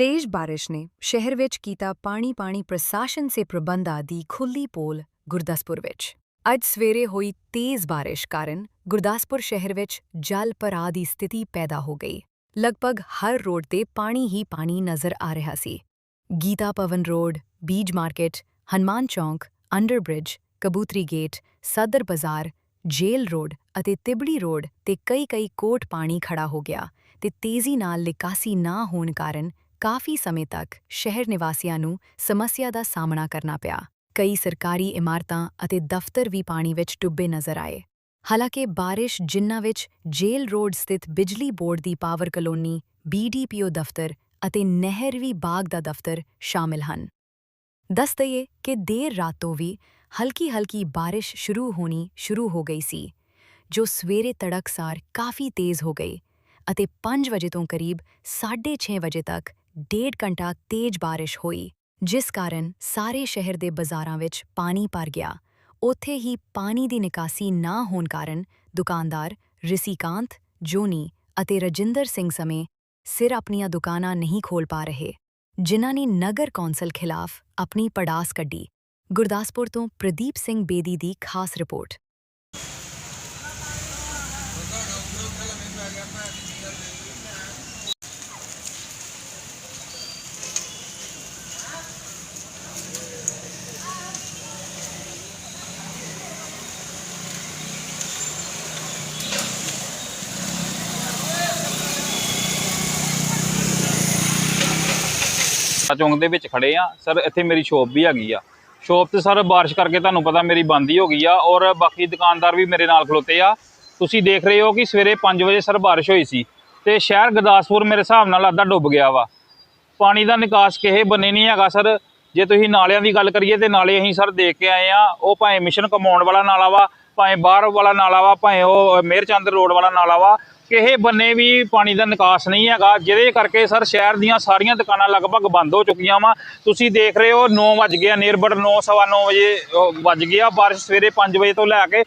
ਤੇਜ਼ ਬਾਰਿਸ਼ ਨੇ ਸ਼ਹਿਰ ਵਿੱਚ ਕੀਤਾ ਪਾਣੀ ਪਾਣੀ ਪ੍ਰਸ਼ਾਸਨ ਸੇ ਪ੍ਰਬੰਧ ਆਦੀ ਖੁੱਲੀ ਪੋਲ ਗੁਰਦਾਸਪੁਰ ਵਿੱਚ। ਅੱਜ ਸਵੇਰੇ ਹੋਈ ਤੇਜ਼ ਬਾਰਿਸ਼ ਕਾਰਨ ਗੁਰਦਾਸਪੁਰ ਸ਼ਹਿਰ ਵਿੱਚ ਜਲ ਭਰਾ ਦੀ ਸਥਿਤੀ ਪੈਦਾ ਹੋ ਗਈ। ਲਗਭਗ ਹਰ ਰੋਡ ਤੇ ਪਾਣੀ ਹੀ ਪਾਣੀ ਨਜ਼ਰ ਆ ਰਿਹਾ ਸੀ। ਗੀਤਾ ਪਵਨ ਰੋਡ, ਬੀਜ ਮਾਰਕੀਟ, ਹਨੂਮਾਨ ਚੌਂਕ ਅੰਡਰ ਬ੍ਰਿਜ ਕਬੂਤਰੀ ਗੇਟ, ਸਦਰ ਬਾਜ਼ਾਰ, ਜੇਲ ਰੋਡ ਅਤੇ ਤਿਬੜੀ ਰੋਡ ਤੇ ਕਈ ਕਈ ਕੋਟ ਪਾਣੀ ਖੜਾ ਹੋ ਗਿਆ ਤੇ ਤੇਜ਼ੀ ਨਾਲ ਨਿਕਾਸੀ ਨਾ ਹੋਣ ਕਾਰਨ ਕਾਫੀ ਸਮੇਂ ਤੱਕ ਸ਼ਹਿਰ ਨਿਵਾਸੀਆਂ ਨੂੰ ਸਮੱਸਿਆ ਦਾ ਸਾਹਮਣਾ ਕਰਨਾ ਪਿਆ। ਕਈ ਸਰਕਾਰੀ ਇਮਾਰਤਾਂ ਅਤੇ ਦਫ਼ਤਰ ਵੀ ਪਾਣੀ ਵਿੱਚ ਡੁੱਬੇ ਨਜ਼ਰ ਆਏ। ਹਾਲਾਂਕਿ ਬਾਰਿਸ਼ ਜਿਨ੍ਹਾਂ ਵਿੱਚ ਜੇਲ ਰੋਡ ਸਥਿਤ ਬਿਜਲੀ ਬੋਰਡ ਦੀ ਪਾਵਰ ਕਲੋਨੀ ਬੀਡੀਪੀਓ ਦਫ਼ਤਰ ਅਤੇ ਨਹਿਰਵੀ ਬਾਗ ਦਾ ਦਫ਼ਤਰ ਸ਼ਾਮਿਲ ਹਨ। ਦੱਸ ਦਈਏ ਕਿ ਦੇਰ ਰਾਤ ਤੋਂ ਵੀ ਹਲਕੀ ਹਲਕੀ ਬਾਰਿਸ਼ ਸ਼ੁਰੂ ਹੋਣੀ ਸ਼ੁਰੂ ਹੋ ਗਈ ਸੀ, ਜੋ ਸਵੇਰੇ ਤੜਕਸਾਰ ਕਾਫੀ ਤੇਜ਼ ਹੋ ਗਈ ਅਤੇ 5 ਵਜੇ ਤੋਂ ਕਰੀਬ 6:30 ਵਜੇ ਤੱਕ ਡੇਢ ਘੰਟਾ ਤੇਜ਼ ਬਾਰਿਸ਼ ਹੋਈ, ਜਿਸ ਕਾਰਨ ਸਾਰੇ ਸ਼ਹਿਰ ਦੇ ਬਾਜ਼ਾਰਾਂ ਵਿੱਚ ਪਾਣੀ ਭਰ ਗਿਆ। ਉੱਥੇ ਹੀ ਪਾਣੀ ਦੀ ਨਿਕਾਸੀ ਨਾ ਹੋਣ ਕਾਰਨ ਦੁਕਾਨਦਾਰ ਰਿਸੀਕਾਂਤ, ਜੋਨੀ ਅਤੇ ਰਜਿੰਦਰ ਸਿੰਘ ਸਮੇਂ ਸਿਰ ਆਪਣੀਆਂ ਦੁਕਾਨਾਂ ਨਹੀਂ ਖੋਲ ਪਾ ਰਹੇ, ਜਿਨ੍ਹਾਂ ਨੇ ਨਗਰ ਕੌਂਸਲ ਖਿਲਾਫ ਆਪਣੀ ਪੜਾਸ ਕੱਢੀ। ਗੁਰਦਾਸਪੁਰ ਤੋਂ ਪ੍ਰਦੀਪ ਸਿੰਘ ਬੇਦੀ ਦੀ ਖਾਸ ਰਿਪੋਰਟ। ਚੌਂਕ ਦੇ ਵਿੱਚ ਖੜੇ ਆ। ਸਰ, ਇੱਥੇ ਮੇਰੀ ਸ਼ੋਪ ਵੀ ਹੈਗੀ ਆ। ਸ਼ੋਪ ਤੇ ਸਰ, ਬਾਰਿਸ਼ ਕਰਕੇ ਤੁਹਾਨੂੰ ਪਤਾ ਮੇਰੀ ਬੰਦ ਹੀ ਹੋ ਗਈ ਆ ਔਰ ਬਾਕੀ ਦੁਕਾਨਦਾਰ ਵੀ ਮੇਰੇ ਨਾਲ ਖਲੋਤੇ ਆ। ਤੁਸੀਂ ਦੇਖ ਰਹੇ ਹੋ ਕਿ ਸਵੇਰੇ 5 ਵਜੇ ਸਰ ਬਾਰਿਸ਼ ਹੋਈ ਸੀ ਤੇ ਸ਼ਹਿਰ ਗੁਰਦਾਸਪੁਰ ਮੇਰੇ ਹਿਸਾਬ ਨਾਲ ਅੱਧਾ ਡੁੱਬ ਗਿਆ ਵਾ। ਪਾਣੀ ਦਾ ਨਿਕਾਸ ਕਿਸੇ ਬੰਨੇ ਨਹੀਂ ਹੈਗਾ ਸਰ। ਜੇ ਤੁਸੀਂ ਨਾਲਿਆਂ ਦੀ ਗੱਲ ਕਰੀਏ ਤੇ ਨਾਲੇ ਅਸੀਂ ਸਰ ਦੇਖ ਕੇ ਆਏ ਆ ਉਹ ਭਾਵੇਂ ਮਿਸ਼ਨ ਕਮਾਉਣ ਵਾਲਾ ਨਾਲਾ ਵਾ ਭਾਵੇਂ ਬਾਹਰ ਵਾਲਾ ਨਾਲਾ ਵਾ ਭਾਵੇਂ ਉਹ ਮੇਰਚੰਦ ਰੋਡ ਵਾਲਾ ਨਾਲਾ ਵਾ ਕਿਸੇ ਬੰਨੇ ਵੀ ਪਾਣੀ ਦਾ ਨਿਕਾਸ ਨਹੀਂ ਹੈਗਾ ਜਿਹਦੇ ਕਰਕੇ ਸਰ ਸ਼ਹਿਰ ਦੀਆਂ ਸਾਰੀਆਂ ਦੁਕਾਨਾਂ ਲਗਭਗ ਬੰਦ ਹੋ ਚੁੱਕੀਆਂ ਵਾ। ਤੁਸੀਂ ਦੇਖ ਰਹੇ ਹੋ 9 ਵਜ ਗਿਆ ਨੀਅਰਬਟ 9 ਸਵਾ 9 ਵਜੇ ਅਹ, ਵੱਜ ਗਿਆ ਬਾਰਿਸ਼ ਸਵੇਰੇ 5 ਵਜੇ ਤੋਂ ਲੈ ਕੇ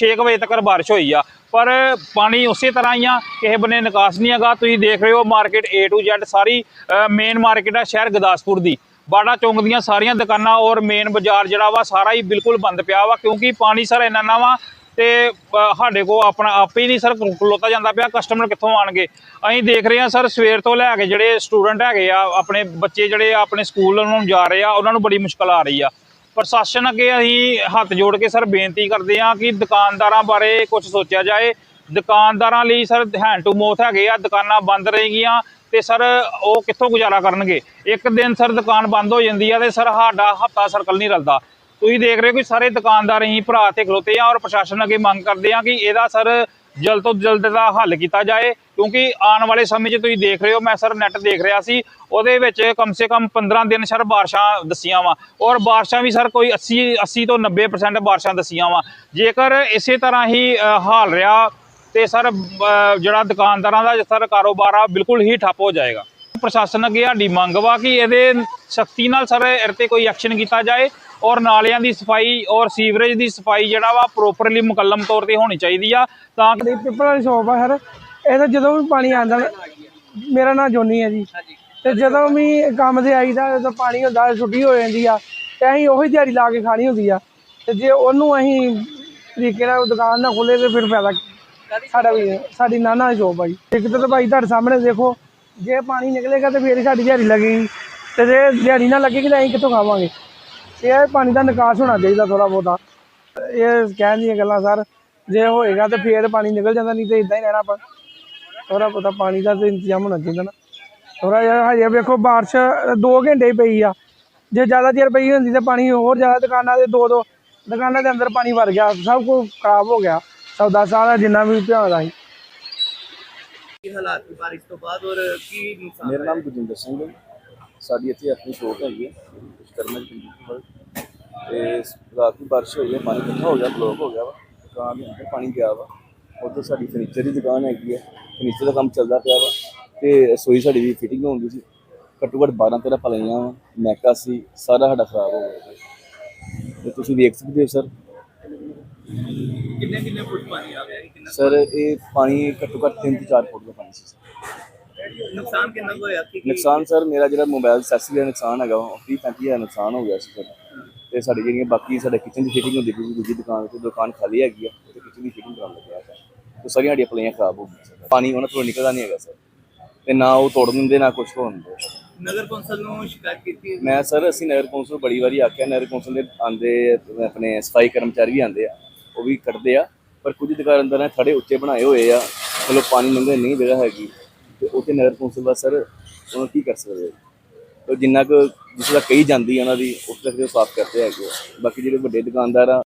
6 ਵਜੇ ਤੱਕ ਬਾਰਿਸ਼ ਹੋਈ ਆ। ਪਰ ਪਾਣੀ ਉਸੇ ਤਰ੍ਹਾਂ ਹੀ ਆ ਕਿਸੇ ਬੰਨੇ ਨਿਕਾਸ ਨਹੀਂ ਹੈਗਾ। ਤੁਸੀਂ ਦੇਖ ਰਹੇ ਹੋ ਮਾਰਕੀਟ A to Z ਸਾਰੀ ਮੇਨ ਮਾਰਕੀਟ ਆ ਸ਼ਹਿਰ ਗੁਰਦਾਸਪੁਰ ਦੀ। ਬਾੜਾ ਚੌਂਕ ਦੀਆਂ ਸਾਰੀਆਂ ਦੁਕਾਨਾਂ ਔਰ ਮੇਨ ਬਾਜ਼ਾਰ ਜਿਹੜਾ ਵਾ ਸਾਰਾ ਹੀ ਬਿਲਕੁਲ ਬੰਦ ਪਿਆ ਵਾ, ਕਿਉਂਕਿ ਪਾਣੀ ਸਰ ਇੰਨਾ ਨਾ ਵਾ ਤੇ ਸਾਡੇ ਕੋ ਆਪਣਾ ਆਪੇ ਹੀ ਨਹੀਂ ਸਰ ਖਲੋਤਾ ਜਾਂਦਾ ਪਿਆ ਕਸਟਮਰ ਕਿੱਥੋਂ ਆਣਗੇ? ਅਸੀਂ ਦੇਖ ਰਹੇ ਹਾਂ ਸਰ ਸਵੇਰ ਤੋਂ ਲੈ ਕੇ ਜਿਹੜੇ ਸਟੂਡੈਂਟ ਹੈਗੇ ਆ, ਆਪਣੇ ਬੱਚੇ ਜਿਹੜੇ ਆਪਣੇ ਸਕੂਲ ਨੂੰ ਜਾ ਰਹੇ ਆ, ਉਹਨਾਂ ਨੂੰ ਬੜੀ ਮੁਸ਼ਕਲ ਆ ਰਹੀ ਆ। ਪ੍ਰਸ਼ਾਸਨ ਅੱਗੇ ਅਸੀਂ ਹੱਥ ਜੋੜ ਕੇ ਸਰ ਬੇਨਤੀ ਕਰਦੇ ਆ ਕਿ ਦੁਕਾਨਦਾਰਾਂ ਬਾਰੇ ਕੁਝ ਸੋਚਿਆ ਜਾਏ। ਦੁਕਾਨਦਾਰਾਂ ਲਈ ਸਰ ਹੈਂਡ ਟੂ ਮੋਥ ਹੈਗੇ ਆ, ਦੁਕਾਨਾਂ ਬੰਦ ਰਹੇਗੀਆਂ। ਤੇ ਸਰ ਉਹ ਕਿੱਥੋਂ ਗੁਜ਼ਾਰਾ ਕਰਨਗੇ? ਇੱਕ ਦਿਨ ਸਰ ਦੁਕਾਨ ਬੰਦ ਹੋ ਜਾਂਦੀ ਆ ਤੇ ਸਰ ਸਾਡਾ ਹਫਤਾ ਸਰਕਲ ਨਹੀਂ ਰਲਦਾ। ਤੁਸੀਂ ਦੇਖ ਰਹੇ ਹੋ ਕਿ ਸਾਰੇ ਦੁਕਾਨਦਾਰ ਹੀ ਭਰਾ ਤੇ ਖਲੋਤੇ ਆ ਔਰ ਪ੍ਰਸ਼ਾਸਨ ਅੱਗੇ ਮੰਗ ਕਰਦੇ ਆ ਕਿ ਇਹਦਾ ਸਰ ਜਲਦ ਤੋਂ ਜਲਦ ਦਾ ਹੱਲ ਕੀਤਾ ਜਾਏ। ਕਿਉਂਕਿ ਆਉਣ ਵਾਲੇ ਸਮੇਂ 'ਚ ਤੁਸੀਂ ਦੇਖ ਰਹੇ ਹੋ, ਮੈਂ ਸਰ ਨੈਟ ਦੇਖ ਰਿਹਾ ਸੀ, ਉਹਦੇ ਵਿੱਚ ਕਮ ਸੇ ਕਮ 15 ਦਿਨ ਸਰ ਬਾਰਿਸ਼ਾਂ ਦਸੀਆਂ ਵਾ। ਔਰ ਬਾਰਿਸ਼ਾਂ ਵੀ ਸਰ ਕੋਈ 80 80 ਤੋਂ 90% ਬਾਰਿਸ਼ਾਂ ਦਸੀਆਂ ਵਾ। ਜੇਕਰ ਇਸੇ ਤਰ੍ਹਾਂ ਹੀ ਹਾਲ ਰਿਹਾ ਤੇ ਸਰ ਜਿਹੜਾ ਦੁਕਾਨਦਾਰਾਂ ਦਾ ਸਰ ਕਾਰੋਬਾਰ ਆ, ਬਿਲਕੁਲ ਹੀ ਠੱਪ ਹੋ ਜਾਏਗਾ। ਪ੍ਰਸ਼ਾਸਨ ਅੱਗੇ ਸਾਡੀ ਮੰਗ ਵਾ ਕਿ ਇਹਦੇ ਸਖਤੀ ਨਾਲ ਸਰ ਇਹਦੇ ਤੇ ਕੋਈ ਐਕਸ਼ਨ ਕੀਤਾ ਜਾਏ ਔਰ ਨਾਲਿਆਂ ਦੀ ਸਫ਼ਾਈ ਔਰ ਸੀਵਰੇਜ ਦੀ ਸਫ਼ਾਈ ਜਿਹੜਾ ਵਾ ਪ੍ਰੋਪਰਲੀ ਮੁਕੱਲਮ ਤੌਰ ਤੇ ਹੋਣੀ ਚਾਹੀਦੀ ਆ, ਤਾਂ ਕਿ ਦੀ ਪਿੱਪਲ ਵਾਲੀ ਸ਼ੋਪ ਆ ਸਰ। ਇਹਦਾ ਜਦੋਂ ਵੀ ਪਾਣੀ ਆਂਦਾ ਮੇਰਾ ਨਾਮ ਜੋਨੀ ਹੈ ਜੀ। ਤੇ ਜਦੋਂ ਵੀ ਕੰਮ ਤੇ ਆਈਦਾ, ਜਦੋਂ ਪਾਣੀ ਹੁੰਦਾ, ਛੁੱਟੀ ਹੋ ਜਾਂਦੀ ਆ, ਤੇ ਅਸੀਂ ਉਹੀ ਦਿਹਾੜੀ ਲਾ ਕੇ ਖਾਣੀ ਹੁੰਦੀ ਆ। ਤੇ ਜੇ ਉਹਨੂੰ ਅਸੀਂ ਤਰੀਕੇ ਨਾਲ ਦੁਕਾਨ ਨਾ ਖੋਲੇ ਤੇ ਫਿਰ ਫਾਇਦਾ ਸਾਡਾ ਵੀ, ਸਾਡੀ ਨਾਨਾ ਦੀ ਸ਼ੋਪ ਆ ਜੀ। ਇੱਕ ਤਾਂ ਭਾਈ ਤੁਹਾਡੇ ਸਾਹਮਣੇ ਦੇਖੋ, ਜੇ ਪਾਣੀ ਨਿਕਲੇਗਾ ਤੇ ਫੇਰ ਹੀ ਸਾਡੀ ਦਿਹਾੜੀ ਲੱਗੇਗੀ। ਤੇ ਜੇ ਦਿਹਾੜੀ ਨਾ ਲੱਗੇਗੀ ਤਾਂ ਅਸੀਂ ਕਿੱਥੋਂ ਖਾਵਾਂਗੇ? ਇਹ ਪਾਣੀ ਦਾ ਨਿਕਾਸ ਹੋਣਾ ਚਾਹੀਦਾ ਥੋੜਾ ਬਹੁਤਾ। ਇਹ ਕਹਿਣ ਦੀਆਂ ਗੱਲਾਂ ਸਰ, ਜੇ ਹੋਏਗਾ ਤੇ ਫੇਰ ਪਾਣੀ ਨਿਕਲ ਜਾਂਦਾ, ਨਹੀਂ ਤੇ ਇਦਾਂ ਹੀ ਰਹਿਣਾ ਆਪਾਂ। ਥੋੜਾ ਬਹੁਤਾ ਪਾਣੀ ਦਾ ਤੇ ਇੰਤਜ਼ਾਮ ਹੋਣਾ ਚਾਹੀਦਾ ਨਾ। ਥੋੜਾ ਜਿਹਾ ਹਜੇ ਵੇਖੋ, ਬਾਰਿਸ਼ 2 ਘੰਟੇ ਹੀ ਪਈ ਆ। ਜੇ ਜ਼ਿਆਦਾ ਦੇਰ ਪਈ ਹੁੰਦੀ ਤਾਂ ਪਾਣੀ ਹੋਰ ਜ਼ਿਆਦਾ ਦੁਕਾਨਾਂ ਦੇ ਦੋ ਦੋ ਦੁਕਾਨਾਂ ਦੇ ਅੰਦਰ ਪਾਣੀ ਭਰ ਗਿਆ, ਸਭ ਕੁਝ ਖਰਾਬ ਹੋ ਗਿਆ। ਸੌਦਾ ਸਾਰਾ ਜਿੰਨਾ ਵੀ ਧਿਆਨ ਦਾ ਸੀ ਕੀ ਹਾਲਾਤ ਸੀ ਬਾਰਿਸ਼ ਤੋਂ ਬਾਅਦ ਔਰ ਕੀ ਨੁਕਸਾਨ ਮੇਰਾ ਨਾਮ ਗੁਰਜਿੰਦਰ ਸਿੰਘ ਹੈ। ਸਾਡੀ ਇੱਥੇ ਆਪਣੀ ਸ਼ੋਪ ਹੈਗੀ ਹੈ ਵਿਸ਼ਕਰਮਾ ਜੀ ਕੋਲ ਤੇ ਰਾਤ ਦੀ ਬਾਰਿਸ਼ ਹੋਈ ਹੈ ਪਾਣੀ ਇਕੱਠਾ ਹੋ ਗਿਆ ਬਲੌਕ ਹੋ ਗਿਆ ਵਾ। ਦੁਕਾਨ ਦੇ ਅੰਦਰ ਪਾਣੀ ਗਿਆ ਵਾ। ਉੱਧਰ ਸਾਡੀ ਫਰਨੀਚਰ ਦੀ ਦੁਕਾਨ ਹੈਗੀ ਹੈ ਫਰਨੀਚਰ ਦਾ ਕੰਮ ਚੱਲਦਾ ਪਿਆ ਵਾ। ਤੇ ਰਸੋਈ ਸਾਡੀ ਦੀ ਫਿਟਿੰਗ ਹੁੰਦੀ ਸੀ। ਘੱਟੋ ਘੱਟ 12 13 ਪਲਾਈਆਂ ਵਾ ਮੈਕਾ ਸੀ ਸਾਰਾ ਸਾਡਾ ਖਰਾਬ ਹੋ ਗਿਆ। ਤੇ ਤੁਸੀਂ ਦੇਖ ਸਕਦੇ ਹੋ ਸਰ ਕਿੰਨੇ ਕਿੰਨੇ ਫੁੱਟ ਪਾਣੀ ਆ ਗਿਆ ਜੀ? ਕਿੰਨਾ ਸਰ ਇਹ ਪਾਣੀ ਘੱਟੋ ਘੱਟ 3 ਤੋਂ 4 ਫੁੱਟ ਦਾ ਪਾਣੀ ਸੀ ਸਰ। ਨੁਕਸਾਨ ਕਿੰਨਾ ਕੁ ਹੋਇਆ? ਕੀ ਕੀ- ਨੁਕਸਾਨ ਸਰ ਮੇਰਾ ਜਿਹੜਾ ਮੋਬਾਈਲ ਸੈਸਰੀ ਦਾ ਨੁਕਸਾਨ ਹੈਗਾ ਉਹ 30 35 ਹਜ਼ਾਰ ਨੁਕਸਾਨ ਹੋ ਗਿਆ ਸੀ ਸਰ। ਤੇ ਸਾਡੀ ਜਿਹੜੀਆਂ ਬਾਕੀ ਸਾਡੇ ਕਿਚਨ ਦੀ ਫਿਟਿੰਗ ਹੁੰਦੀ ਪਈ ਦੂਜੀ ਦੁਕਾਨ ਤੇ ਦੁਕਾਨ ਖਾਲੀ ਹੈਗੀ ਆ ਤੇ ਕਿਚਨ ਦੀ ਫਿਟਿੰਗ ਕਰਾਉਣ ਲੱਗਿਆ ਸਰ। ਤੇ ਸਾਰੀਆਂ ਸਾਡੀਆਂ ਪਲੇਆਂ ਖਰਾਬ ਹੋ ਗਈਆਂ ਸਰ। ਪਾਣੀ ਉਹਨਾਂ ਤੋਂ ਨਿਕਲਦਾ ਨਹੀਂ ਹੈਗਾ ਸਰ। ਤੇ ਨਾ ਉਹ ਤੋੜ ਦਿੰਦੇ ਨਾ ਕੁਝ ਹੋਣ ਦਿੰਦੇ ਨਗਰ ਕੌਂਸਲ ਨੂੰ ਸ਼ਿਕਾਇਤ ਕੀਤੀ ਮੈਂ ਸਰ ਅਸੀਂ ਨਗਰ ਕੌਂਸਲ ਬੜੀ ਵਾਰੀ ਆਖਿਆ ਨਗਰ ਕੌਂਸਲ ਦੇ ਆਂਦੇ ਆਪਣੇ ਸਫ਼ਾਈ ਕਰਮਚਾਰੀ ਵੀ ਆਂਦੇ ਆ। ਉਹ ਵੀ ਕੱਢਦੇ ਆ। ਪਰ ਕੁਝ ਦੁਕਾਨਦਾਰਾਂ ਥੜੇ ਉੱਚੇ ਬਣਾਏ ਹੋਏ ਆ। ਚਲੋ ਪਾਣੀ ਲੰਘਣ ਨਹੀਂ ਜਗ੍ਹਾ ਹੈਗੀ। ਤੇ ਉੱਥੇ ਨਗਰ ਕੌਂਸਲ ਦਾ ਸਰ ਉਹਨਾਂ ਕੀ ਕਰ ਸਕਦੇ ਤੇ ਜਿੰਨਾ ਕੁ ਜਿਸ ਦਾ ਕਹੀ ਜਾਂਦੀ ਆ ਉਹਨਾਂ ਦੀ ਉਸ ਤੱਕ ਉਹ ਸਾਫ਼ ਕਰਦੇ ਹੈਗੇ ਆ। ਬਾਕੀ ਜਿਹੜੇ ਵੱਡੇ ਦੁਕਾਨਦਾਰ ਆ